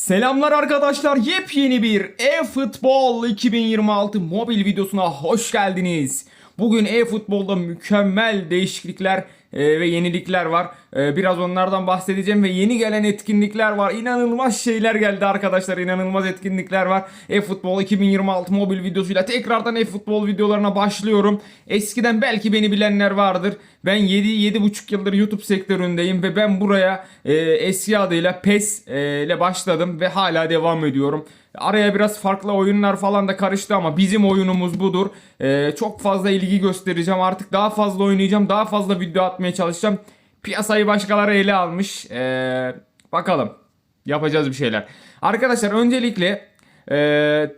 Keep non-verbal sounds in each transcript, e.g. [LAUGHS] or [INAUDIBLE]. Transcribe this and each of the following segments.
Selamlar arkadaşlar. Yepyeni bir e-futbol 2026 mobil videosuna hoş geldiniz. Bugün e-futbolda mükemmel değişiklikler e, ve yenilikler var. E, biraz onlardan bahsedeceğim ve yeni gelen etkinlikler var. İnanılmaz şeyler geldi arkadaşlar. İnanılmaz etkinlikler var. E-futbol 2026 mobil videosuyla tekrardan e-futbol videolarına başlıyorum. Eskiden belki beni bilenler vardır. Ben 7-7,5 yıldır YouTube sektöründeyim ve ben buraya e, eski adıyla PES e, ile başladım ve hala devam ediyorum. Araya biraz farklı oyunlar falan da karıştı ama bizim oyunumuz budur. E, çok fazla ilgi göstereceğim artık daha fazla oynayacağım daha fazla video atmaya çalışacağım. Piyasayı başkaları ele almış. E, bakalım yapacağız bir şeyler. Arkadaşlar öncelikle e,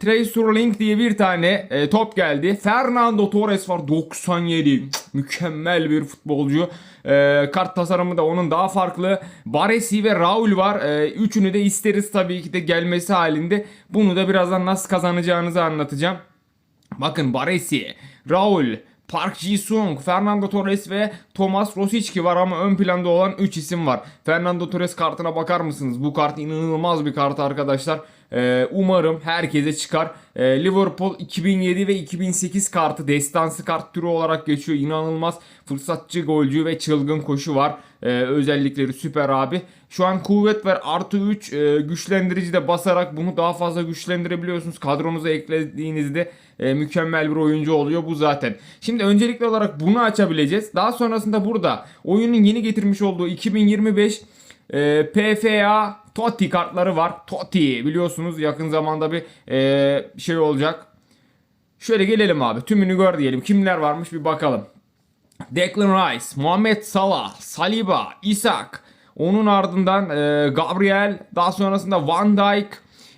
Tracer Link diye bir tane e, top geldi. Fernando Torres var 97. Cık, Mükemmel bir futbolcu. E, kart tasarımı da onun daha farklı. Baresi ve Raul var. E, üçünü de isteriz tabii ki de gelmesi halinde. Bunu da birazdan nasıl kazanacağınızı anlatacağım. Bakın Baresi, Raul, Park Ji-sung, Fernando Torres ve Thomas Rosicki var ama ön planda olan 3 isim var. Fernando Torres kartına bakar mısınız? Bu kart inanılmaz bir kart arkadaşlar. Ee, umarım herkese çıkar. Ee, Liverpool 2007 ve 2008 kartı destansı kart türü olarak geçiyor. İnanılmaz fırsatçı, golcü ve çılgın koşu var. Ee, özellikleri süper abi. Şu an kuvvet ver artı 3 e, güçlendirici de basarak bunu daha fazla güçlendirebiliyorsunuz. Kadronuza eklediğinizde e, mükemmel bir oyuncu oluyor bu zaten. Şimdi öncelikli olarak bunu açabileceğiz. Daha sonrasında burada oyunun yeni getirmiş olduğu 2025 e, PFA Totti kartları var. Totti biliyorsunuz yakın zamanda bir e, şey olacak. Şöyle gelelim abi tümünü gör diyelim. Kimler varmış bir bakalım. Declan Rice, Muhammed Salah, Saliba, Isak. Onun ardından e, Gabriel, daha sonrasında Van Dijk,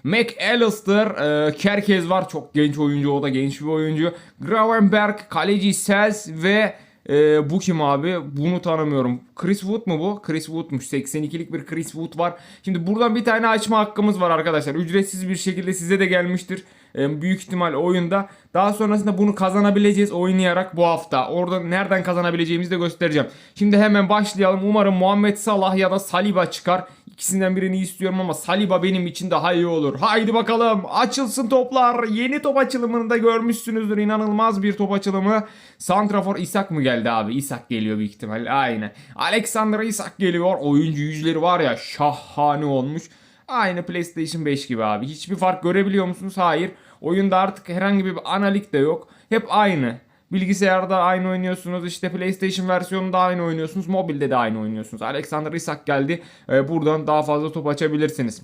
McAllister, e, Kerkez var. Çok genç oyuncu o da genç bir oyuncu. Gravenberg, kaleci Sels ve e, bu kim abi? Bunu tanımıyorum. Chris Wood mu bu? Chris Wood'muş. 82'lik bir Chris Wood var. Şimdi buradan bir tane açma hakkımız var arkadaşlar. Ücretsiz bir şekilde size de gelmiştir. E, büyük ihtimal oyunda. Daha sonrasında bunu kazanabileceğiz oynayarak bu hafta. Orada nereden kazanabileceğimizi de göstereceğim. Şimdi hemen başlayalım. Umarım Muhammed Salah ya da Saliba çıkar. İkisinden birini istiyorum ama Saliba benim için daha iyi olur. Haydi bakalım açılsın toplar. Yeni top açılımını da görmüşsünüzdür. İnanılmaz bir top açılımı. Santrafor Isak mı geldi abi? Isak geliyor büyük ihtimal. Aynen. Alexander Isak geliyor. Oyuncu yüzleri var ya şahane olmuş. Aynı PlayStation 5 gibi abi. Hiçbir fark görebiliyor musunuz? Hayır. Oyunda artık herhangi bir analik de yok. Hep aynı. Bilgisayarda aynı oynuyorsunuz. işte PlayStation versiyonunda aynı oynuyorsunuz. Mobilde de aynı oynuyorsunuz. Alexander Isak geldi. Ee, buradan daha fazla top açabilirsiniz.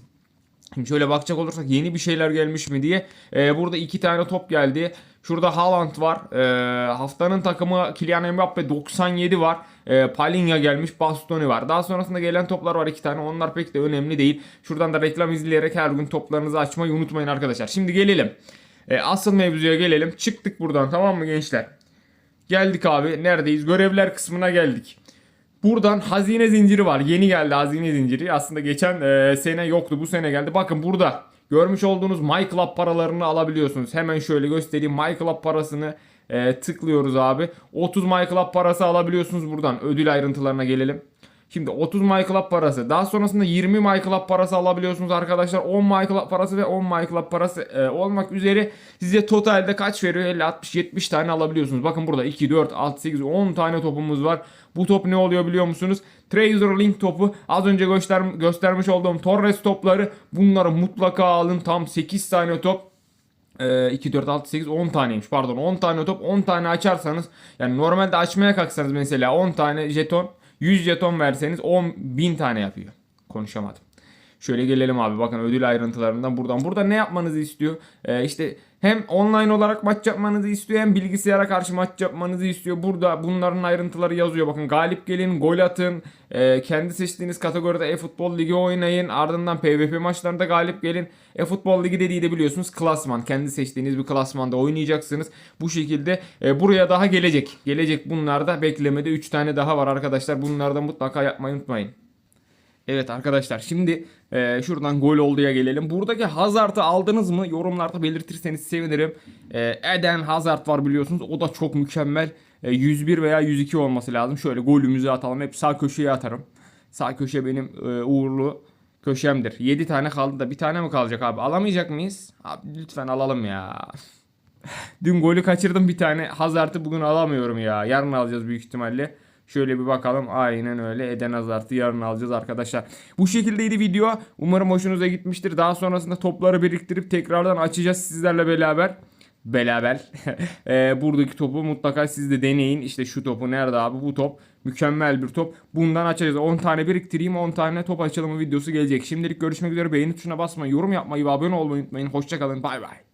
Şimdi şöyle bakacak olursak yeni bir şeyler gelmiş mi diye. Ee, burada iki tane top geldi. Şurada Haaland var. Ee, haftanın takımı Kylian Mbappe 97 var. Ee, Palinha gelmiş. Bastoni var. Daha sonrasında gelen toplar var iki tane. Onlar pek de önemli değil. Şuradan da reklam izleyerek her gün toplarınızı açmayı unutmayın arkadaşlar. Şimdi gelelim. Ee, asıl mevzuya gelelim. Çıktık buradan tamam mı gençler? Geldik abi. Neredeyiz? Görevler kısmına geldik. Buradan hazine zinciri var. Yeni geldi hazine zinciri. Aslında geçen e, sene yoktu. Bu sene geldi. Bakın burada görmüş olduğunuz MyClub paralarını alabiliyorsunuz. Hemen şöyle göstereyim. MyClub parasını e, tıklıyoruz abi. 30 MyClub parası alabiliyorsunuz buradan. Ödül ayrıntılarına gelelim. Şimdi 30 MyClub parası. Daha sonrasında 20 MyClub parası alabiliyorsunuz arkadaşlar. 10 MyClub parası ve 10 MyClub parası e, olmak üzere size totalde kaç veriyor? 50, 60, 70 tane alabiliyorsunuz. Bakın burada 2, 4, 6, 8, 10 tane topumuz var. Bu top ne oluyor biliyor musunuz? Tracer Link topu. Az önce göster göstermiş olduğum Torres topları. Bunları mutlaka alın. Tam 8 tane top. Ee, 2, 4, 6, 8, 10 taneymiş pardon 10 tane top 10 tane açarsanız yani normalde açmaya kalksanız mesela 10 tane jeton 100 jeton verseniz 10 bin tane yapıyor. Konuşamadım. Şöyle gelelim abi bakın ödül ayrıntılarından buradan. Burada ne yapmanızı istiyor? Ee, işte hem online olarak maç yapmanızı istiyor hem bilgisayara karşı maç yapmanızı istiyor. Burada bunların ayrıntıları yazıyor. Bakın galip gelin, gol atın, e, kendi seçtiğiniz kategoride e-futbol ligi oynayın. Ardından PvP maçlarında galip gelin. E-futbol ligi dediği de biliyorsunuz klasman. Kendi seçtiğiniz bir klasmanda oynayacaksınız. Bu şekilde e, buraya daha gelecek. Gelecek bunlarda beklemede 3 tane daha var arkadaşlar. Bunlardan mutlaka yapmayı unutmayın. Evet arkadaşlar şimdi e, şuradan gol olduya gelelim. Buradaki Hazard'ı aldınız mı? Yorumlarda belirtirseniz sevinirim. E, Eden Hazard var biliyorsunuz. O da çok mükemmel. E, 101 veya 102 olması lazım. Şöyle golümüzü atalım. Hep sağ köşeye atarım. Sağ köşe benim e, uğurlu köşemdir. 7 tane kaldı da bir tane mi kalacak abi? Alamayacak mıyız? Abi lütfen alalım ya. [LAUGHS] Dün golü kaçırdım bir tane. Hazard'ı bugün alamıyorum ya. Yarın alacağız büyük ihtimalle. Şöyle bir bakalım. Aynen öyle. Eden Hazard'ı yarın alacağız arkadaşlar. Bu şekildeydi video. Umarım hoşunuza gitmiştir. Daha sonrasında topları biriktirip tekrardan açacağız sizlerle beraber. Beraber. [LAUGHS] Ee, buradaki topu mutlaka siz de deneyin. İşte şu topu nerede abi? Bu top. Mükemmel bir top. Bundan açacağız. 10 tane biriktireyim. 10 tane top açılımı videosu gelecek. Şimdilik görüşmek üzere. Beğeni tuşuna basmayı, yorum yapmayı ve abone olmayı unutmayın. Hoşçakalın. Bay bay.